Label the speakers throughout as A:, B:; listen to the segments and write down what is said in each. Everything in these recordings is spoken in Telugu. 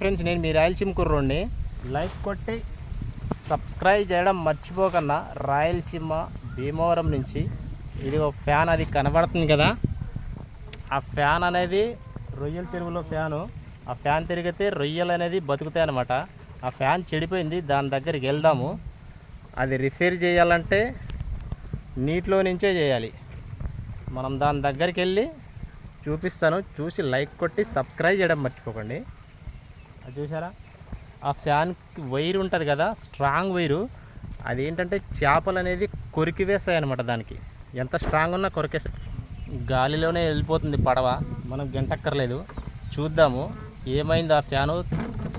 A: ఫ్రెండ్స్ నేను మీ రాయలసీమ కుర్రోడిని. లైక్ కొట్టి సబ్స్క్రైబ్ చేయడం మర్చిపోకన్నా రాయలసీమ భీమవరం నుంచి. ఇది ఒక ఫ్యాన్ అది కనబడుతుంది కదా. ఆ ఫ్యాన్ అనేది రొయ్యల చెరువులో ఫ్యాను. ఆ ఫ్యాన్ తిరిగితే రొయ్యలు అనేది బతుకుతాయి అనమాట ఆ ఫ్యాన్ చెడిపోయింది దాని దగ్గరికి వెళ్దాము. అది రిపేర్ చేయాలంటే నీటిలో నుంచే చేయాలి. మనం దాని దగ్గరికి వెళ్ళి చూపిస్తాను. చూసి లైక్ కొట్టి సబ్స్క్రైబ్ చేయడం మర్చిపోకండి. అది చూసారా ఆ ఫ్యాన్కి వైర్ ఉంటుంది కదా స్ట్రాంగ్ వైరు అది ఏంటంటే చేపలు అనేది కొరికి వేస్తాయి అనమాట దానికి. ఎంత స్ట్రాంగ్ ఉన్నా కొరికేస్తాయి. గాలిలోనే వెళ్ళిపోతుంది పడవ మనం గంటక్కర్లేదు. చూద్దాము ఏమైంది ఆ ఫ్యాను?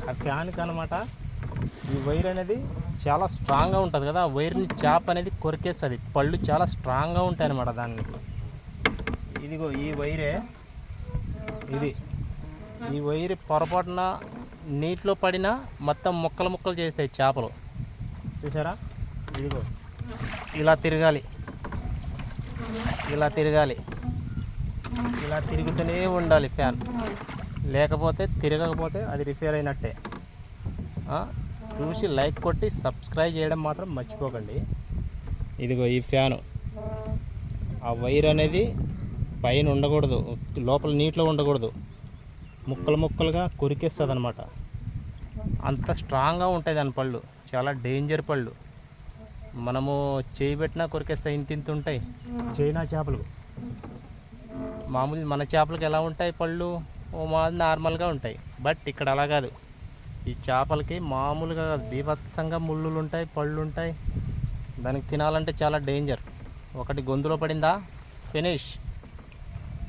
A: ఆ ఫ్యాన్కి అనమాట ఈ వైర్ అనేది చాలా స్ట్రాంగ్గా ఉంటుంది కదా ఆ వైర్ని చేప అనేది కొరికేస్తుంది. పళ్ళు చాలా స్ట్రాంగ్గా ఉంటాయి అనమాట దానికి. ఇదిగో ఈ వైరే ఇది. ఈ వైర్ పొరపాటున నీటిలో పడినా మొత్తం ముక్కలు ముక్కలు చేస్తాయి చేపలు. చూసారా? ఇదిగో. ఇలా తిరగాలి. ఇలా తిరగాలి. ఇలా తిరుగుతూనే ఉండాలి ఫ్యాన్. లేకపోతే తిరగకపోతే అది రిపేర్ అయినట్టే. చూసి లైక్ కొట్టి సబ్స్క్రైబ్ చేయడం మాత్రం మర్చిపోకండి. ఇదిగో ఈ ఫ్యాను. ఆ వైర్ అనేది పైన ఉండకూడదు. లోపల నీటిలో ఉండకూడదు. ముక్కలు ముక్కలుగా కొరికేస్తుంది అనమాట అంత స్ట్రాంగ్గా ఉంటాయి దాని పళ్ళు. చాలా డేంజర్ పళ్ళు. మనము చేయి పెట్టినా కొరికేస్తాయి ఇంత ఇంత ఉంటాయి. చైనా చేపలు. మామూలు మన చేపలకు ఎలా ఉంటాయి పళ్ళు? ఓ మా నార్మల్గా ఉంటాయి. బట్ ఇక్కడ అలా కాదు. ఈ చేపలకి మామూలుగా బీభత్సంగా ముళ్ళులు ఉంటాయి పళ్ళు ఉంటాయి. దానికి తినాలంటే చాలా డేంజర్. ఒకటి గొంతులో పడిందా? ఫినిష్.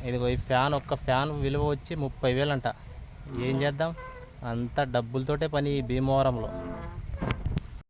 A: ఇదిగో ఈ ఫ్యాన్ ఒక్క ఫ్యాన్ విలువ వచ్చి ముప్పై వేలు అంట ఏం చేద్దాం? అంత డబ్బులతోటే పని ఈ భీమవరంలో.